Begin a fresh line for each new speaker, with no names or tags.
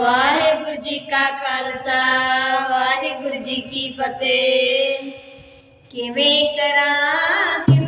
ਵਾਹਿਗੁਰੂ ਜੀ ਕਾ ਖਾਲਸਾ ਵਾਹਿਗੁਰੂ ਜੀ ਕੀ ਫਤਿਹ। ਕਿਵੇਂ ਕਰਾਂ